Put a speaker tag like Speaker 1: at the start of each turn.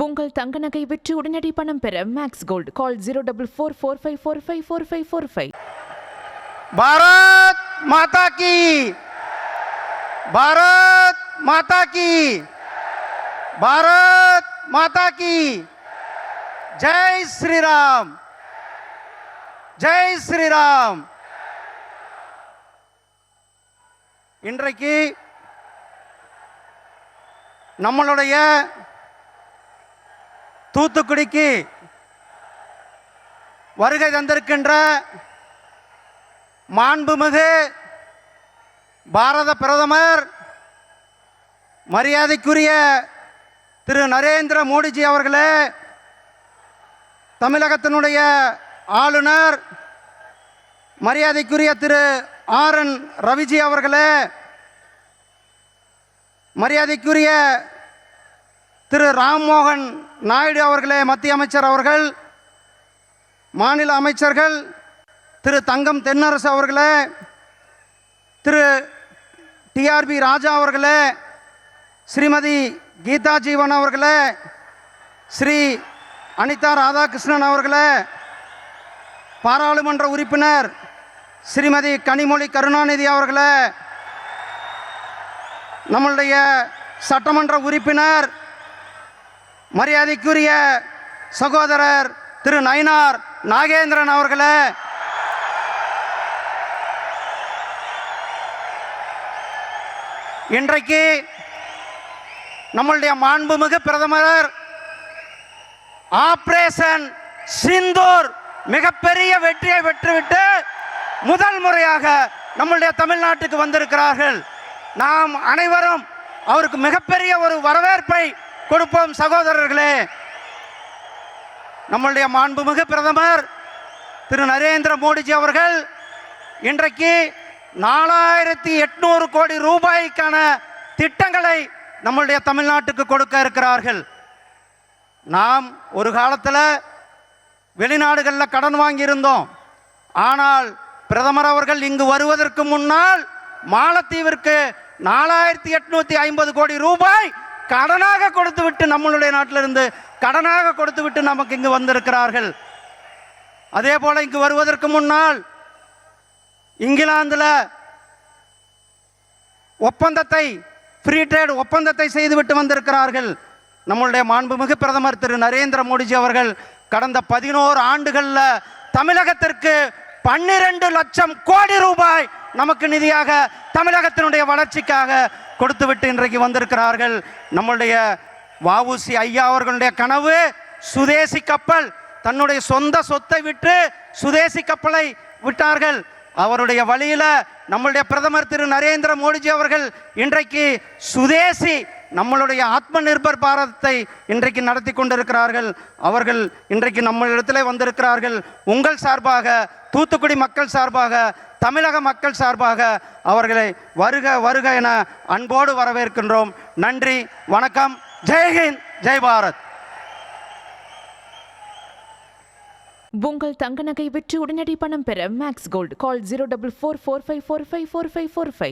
Speaker 1: உங்கள் தங்க நகை விற்று உடனடி பணம் பெற max gold call zero double four four five four five four five four five
Speaker 2: Bharat Mata கி. பாரத் மாதா கி. பாரத் மாதா கி. ஜெய் ஸ்ரீராம். ஜெய் ஸ்ரீராம். இன்றைக்கு நம்மளுடைய தூத்துக்குடிக்கு வருகை தந்திருக்கின்ற மாண்புமிகு பாரத பிரதமர் மரியாதைக்குரிய திரு நரேந்திர மோடிஜி அவர்களே தமிழகத்தினுடைய ஆளுநர் மரியாதைக்குரிய திரு ஆர் என் ரவிஜி அவர்களே மரியாதைக்குரிய திரு ராம்மோகன் நாயுடு அவர்களே மத்திய அமைச்சர் அவர்கள் மாநில அமைச்சர்கள் திரு தங்கம் தென்னரசு அவர்களே திரு டிஆர்பி ராஜா அவர்களே ஸ்ரீமதி கீதா ஜீவன் அவர்களே ஸ்ரீ அனிதா ராதாகிருஷ்ணன் அவர்களே பாராளுமன்ற உறுப்பினர் ஸ்ரீமதி கனிமொழி கருணாநிதி அவர்களே நம்மளுடைய சட்டமன்ற உறுப்பினர் மரியாதைக்குரிய சகோதரர் திரு நயினார் நாகேந்திரன் அவர்களே. இன்றைக்கு நம்மளுடைய மாண்புமிகு பிரதமர் ஆப்ரேஷன் சிந்தூர் மிகப்பெரிய வெற்றியை பெற்றுவிட்டு முதல் முறையாக நம்மளுடைய தமிழ்நாட்டுக்கு வந்திருக்கிறார்கள். நாம் அனைவரும் அவருக்கு மிகப்பெரிய ஒரு வரவேற்பை கொடுப்போம் சகோதரர்களே. நம்மளுடைய மாண்புமிகு பிரதமர் திரு நரேந்திர மோடிஜி அவர்கள் இன்றைக்கு நாலாயிரத்தி எட்நூறு கோடி ரூபாய்க்கான திட்டங்களை நம்மளுடைய தமிழ்நாட்டுக்கு கொடுக்க இருக்கிறார்கள். நாம் ஒரு காலத்தில் வெளிநாடுகளில் கடன் வாங்கியிருந்தோம். ஆனால் பிரதமர் அவர்கள் இங்கு வருவதற்கு முன்னால் மாலத்தீவிற்கு நாலாயிரத்தி எட்நூத்தி ஐம்பது கோடி ரூபாய் கடனாக கொடுத்து விட்டு நம்மளுடைய நாட்டிலிருந்து கடனாக கொடுத்து விட்டு நமக்கு இங்கு வந்திருக்கிறார்கள். அதே போல இங்கு வருவதற்கு முன்னால் இங்கிலாந்தில் ஒப்பந்தத்தை ஃப்ரீ ட்ரேட் ஒப்பந்தத்தை செய்துவிட்டு வந்திருக்கிறார்கள். நம்மளுடைய மாண்புமிகு பிரதமர் திரு நரேந்திர மோடிஜி அவர்கள் கடந்த பதினோரு ஆண்டுகளில் தமிழகத்திற்கு பன்னிரண்டு லட்சம் கோடி ரூபாய் நமக்கு நிதியாக தமிழகத்தினுடைய வளர்ச்சிக்காக கொடுத்துவிட்டு இன்றைக்கு வந்திருக்கிறார்கள் நம்மளுடைய வாவுசி ஐயா அவர்களுடைய கனவு சுதேசி கப்பல் தன்னுடைய சொந்த சொத்தை விட்டு சுதேசி கப்பலை விட்டார்கள். அவருடைய வழியில நம்மளுடைய பிரதமர் திரு நரேந்திர மோடிஜி அவர்கள் இன்றைக்கு சுதேசி நம்மளுடைய ஆத்ம நிர்பர் பாரதத்தை இன்றைக்கு நடத்தி கொண்டிருக்கிறார்கள். அவர்கள் இன்றைக்கு நம்மளிடத்திலே வந்திருக்கிறார்கள். உங்கள் சார்பாக தூத்துக்குடி மக்கள் சார்பாக தமிழக மக்கள் சார்பாக அவர்களை வருக வருக என அன்போடு வரவேற்கின்றோம். நன்றி வணக்கம் ஜெய்ஹிந்த் ஜெய் பாரத்.
Speaker 1: உங்கள் தங்க நகை விற்று உடனடி பணம் பெற max gold call zero double four four five four five four five four five